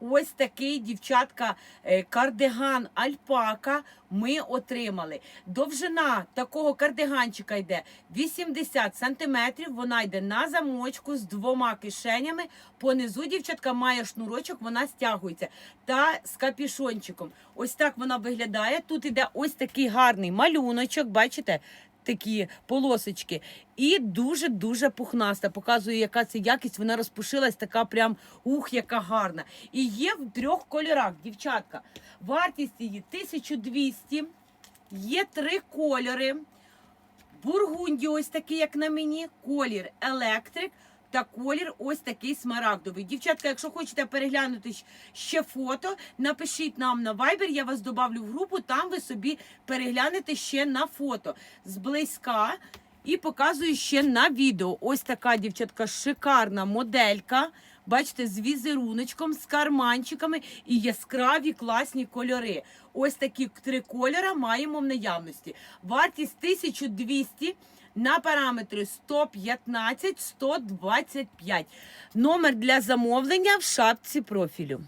ось такий дівчатка е, кардиган альпака. Ми отримали. Довжина такого кардиганчика йде 80 сантиметрів. Вона йде на замочку з двома кишенями. Понизу дівчатка має шнурочок, вона стягується. Та з капішончиком. Ось так вона виглядає. Тут іде ось такий гарний малюночок. Бачите? Такі полосочки, і дуже дуже пухнаста. Показує, яка це якість. Вона розпушилась, така прям ух, яка гарна. І є в трьох кольорах, дівчатка. Вартість її 1200. Є три кольори. Бургунді, ось такий, як на мені, колір електрик та колір ось такий смарагдовий. Дівчатка, якщо хочете переглянути ще фото, напишіть нам на Viber, я вас добавлю в групу, там ви собі переглянете ще на фото зблизька. І показую ще на відео. Ось така дівчатка, шикарна моделька. Бачите, з візеруночком, з карманчиками і яскраві класні кольори. Ось такі три кольора маємо в наявності. Вартість 1200 на параметри 115-125. Номер для замовлення в шапці профілю.